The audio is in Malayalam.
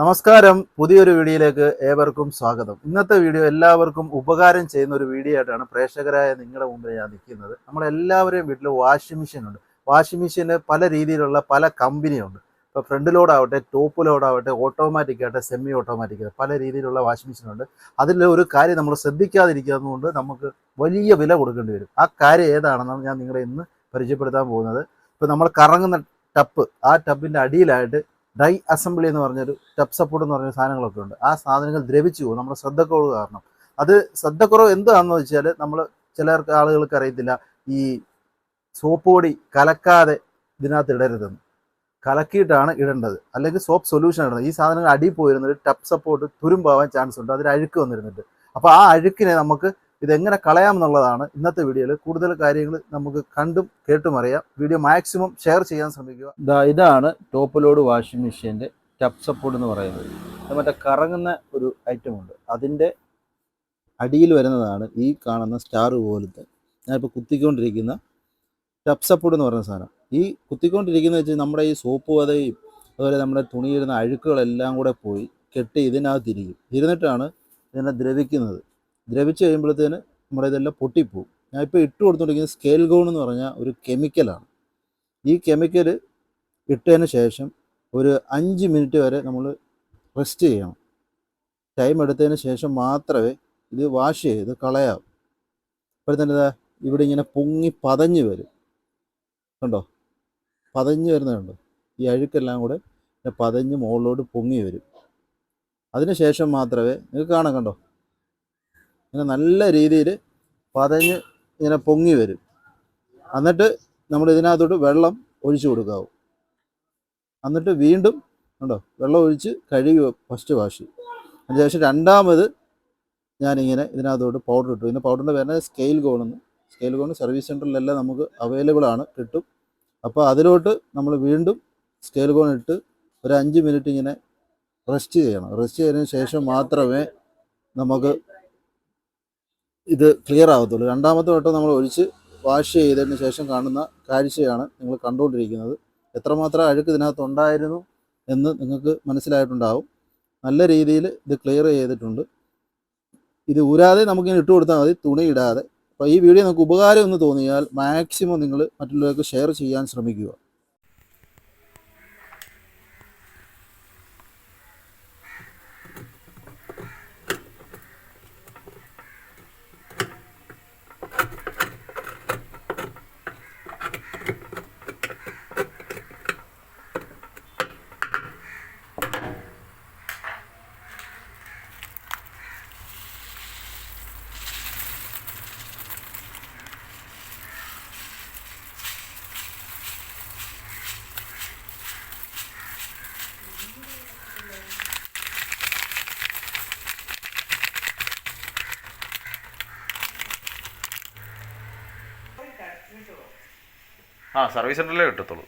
നമസ്കാരം. പുതിയൊരു വീഡിയോയിലേക്ക് ഏവർക്കും സ്വാഗതം. ഇന്നത്തെ വീഡിയോ എല്ലാവർക്കും ഉപകാരം ചെയ്യുന്ന ഒരു വീഡിയോ ആയിട്ടാണ് പ്രേക്ഷകരായ നിങ്ങളുടെ മുമ്പിൽ ഞാൻ നിൽക്കുന്നത്. നമ്മളെല്ലാവരെയും വീട്ടിൽ വാഷിംഗ് മെഷീൻ ഉണ്ട്. വാഷിംഗ് മെഷീന് പല രീതിയിലുള്ള പല കമ്പനിയുണ്ട് ഇപ്പോൾ ഫ്രണ്ട് ലോഡാവട്ടെ ടോപ്പ് ലോഡാവട്ടെ ഓട്ടോമാറ്റിക് ആവട്ടെ സെമി ഓട്ടോമാറ്റിക് പല രീതിയിലുള്ള വാഷിംഗ് മെഷീൻ ഉണ്ട്. അതിൽ ഒരു കാര്യം നമ്മൾ ശ്രദ്ധിക്കാതിരിക്കുന്നതുകൊണ്ട് നമുക്ക് വലിയ വില കൊടുക്കേണ്ടി വരും. ആ കാര്യം ഏതാണെന്നാണ് ഞാൻ നിങ്ങളെ ഇന്ന് പരിചയപ്പെടുത്താൻ പോകുന്നത്. ഇപ്പോൾ നമ്മൾ കറങ്ങുന്ന ടപ്പ് ആ ടപ്പിന്റെ അടിയിലായിട്ട് ഡൈ അസംബ്ലി എന്ന് പറഞ്ഞൊരു ടപ്പ് സപ്പോർട്ട് എന്ന് പറഞ്ഞ സാധനങ്ങളൊക്കെ ഉണ്ട്. ആ സാധനങ്ങൾ ദ്രവിച്ചു പോകും. നമ്മുടെ ശ്രദ്ധക്കുറവ് കാരണം. അത് ശ്രദ്ധക്കുറവ് എന്താണെന്ന് വെച്ചാൽ നമ്മൾ ചിലർക്ക് ആളുകൾക്ക് അറിയത്തില്ല. ഈ സോപ്പ് പൊടി കലക്കാതെ ഇതിനകത്ത് ഇടരുതെന്ന്. കലക്കിയിട്ടാണ് ഇടേണ്ടത്. അല്ലെങ്കിൽ സോപ്പ് സൊല്യൂഷൻ ഇടേണ്ടത്. ഈ സാധനങ്ങൾ അടിയിൽ പോയിരുന്നിട്ട് ടപ്പ് സപ്പോർട്ട് തുരുമ്പാവാൻ ചാൻസ് ഉണ്ട്. അതിൽ അഴുക്ക് വന്നിരുന്നിട്ട്. അപ്പോൾ ആ അഴുക്കിനെ നമുക്ക് ഇതെങ്ങനെ കളയാമെന്നുള്ളതാണ് ഇന്നത്തെ വീഡിയോയിൽ കൂടുതൽ കാര്യങ്ങൾ നമുക്ക് കണ്ടും കേട്ടും അറിയാം. വീഡിയോ മാക്സിമം ഷെയർ ചെയ്യാൻ ശ്രമിക്കുക. ഇതാ ഇതാണ് ടോപ്പ് ലോഡ് വാഷിംഗ് മെഷീന്റെ ടപ്പ് സപ്പോർട്ട് എന്ന് പറയുന്നത്. മറ്റേ കറങ്ങുന്ന ഒരു ഐറ്റം ഉണ്ട്. അതിന്റെ അടിയിൽ വരുന്നതാണ് ഈ കാണുന്ന സ്റ്റാർ പോലത്തെ ഞാനിപ്പോൾ കുത്തിക്കൊണ്ടിരിക്കുന്ന ടപ്പ് സപ്പോർട്ട് എന്ന് പറയുന്ന സാധനം. ഈ കുത്തിക്കൊണ്ടിരിക്കുന്ന വെച്ച് നമ്മുടെ ഈ സോപ്പ് പതയും അതുപോലെ നമ്മുടെ തുണിയിരുന്ന അഴുക്കുകളെല്ലാം കൂടെ പോയി കെട്ടി ഇതിനകത്ത് ഇരിക്കും. ഇരുന്നിട്ടാണ് ഇതിനെ ദ്രവിക്കുന്നത്. ദ്രവിച്ച് കഴിയുമ്പോഴത്തേന് നമ്മുടെ ഇതെല്ലാം പൊട്ടിപ്പോവും. ഞാൻ ഇപ്പോൾ ഇട്ട് കൊടുത്തുകൊണ്ടിരിക്കുന്നത് സ്കെയിൽ ഗോൺ എന്ന് പറഞ്ഞാൽ ഒരു കെമിക്കലാണ് ഈ കെമിക്കൽ ഇട്ടതിന് ശേഷം ഒരു അഞ്ച് മിനിറ്റ് വരെ നമ്മൾ റെസ്റ്റ് ചെയ്യണം. ടൈം എടുത്തതിന് ശേഷം മാത്രമേ ഇത് വാഷ് ചെയ്ത് കളയാവൂ. അപ്പോഴത്തേന് ഇതാ ഇവിടെ ഇങ്ങനെ പൊങ്ങി പതഞ്ഞ് വരും. കണ്ടോ? പതഞ്ഞ് വരുന്നതുണ്ടോ ഈ അഴുക്കെല്ലാം കൂടെ പതഞ്ഞ് മുകളിലോട്ട് പൊങ്ങി വരും. അതിന് ശേഷം മാത്രമേ നിങ്ങൾക്ക് കാണാൻ കണ്ടോ? ഇങ്ങനെ നല്ല രീതിയിൽ പതഞ്ഞ് ഇങ്ങനെ പൊങ്ങി വരും. എന്നിട്ട് നമ്മൾ ഇതിനകത്തോട്ട് വെള്ളം ഒഴിച്ചു കൊടുക്കാവൂ. എന്നിട്ട് വീണ്ടും ഉണ്ടോ വെള്ളം ഒഴിച്ച് കഴുകി ഫസ്റ്റ് വാഷ് അതിനുശേഷം രണ്ടാമത് ഞാനിങ്ങനെ ഇതിനകത്തോട്ട് പൗഡർ ഇട്ടു. ഇതിന്റെ പൗഡറിന്റെ പേര് സ്കെയിൽ ഗോണെന്ന് സ്കെയിൽ ഗോൺ സർവീസ് സെന്ററിലെല്ലാം നമുക്ക് അവൈലബിൾ ആണ് കിട്ടും. അപ്പോൾ അതിലോട്ട് നമ്മൾ വീണ്ടും സ്കെയിൽ ഗോൺ ഇട്ട് ഒരു അഞ്ച് മിനിറ്റ് ഇങ്ങനെ റെസ്റ്റ് ചെയ്യണം. റെസ്റ്റ് ചെയ്തതിന് ശേഷം മാത്രമേ നമുക്ക് ഇത് ക്ലിയർ ആകത്തുള്ളൂ രണ്ടാമത്തെ വട്ടം നമ്മൾ ഒഴിച്ച് വാഷ് ചെയ്തതിന് ശേഷം കാണുന്ന കാഴ്ചയാണ് നിങ്ങൾ കണ്ടുകൊണ്ടിരിക്കുന്നത്. എത്രമാത്രം അഴുക്ക് ഇതിനകത്ത് ഉണ്ടായിരുന്നു എന്ന് നിങ്ങൾക്ക് മനസ്സിലായിട്ടുണ്ടാവും. നല്ല രീതിയിൽ ഇത് ക്ലിയർ ചെയ്തിട്ടുണ്ട്. ഇത് ഊരാതെ നമുക്കിങ്ങനെ ഇട്ട് കൊടുത്താൽ മതി തുണി ഇടാതെ. അപ്പോൾ ഈ വീഡിയോ നിങ്ങൾക്ക് ഉപകാരം എന്ന് തോന്നിയാൽ മാക്സിമം നിങ്ങൾ മറ്റുള്ളവർക്ക് ഷെയർ ചെയ്യാൻ ശ്രമിക്കുക. ആ സർവീസ് സെന്ററിലേ കിട്ടത്തുള്ളൂ.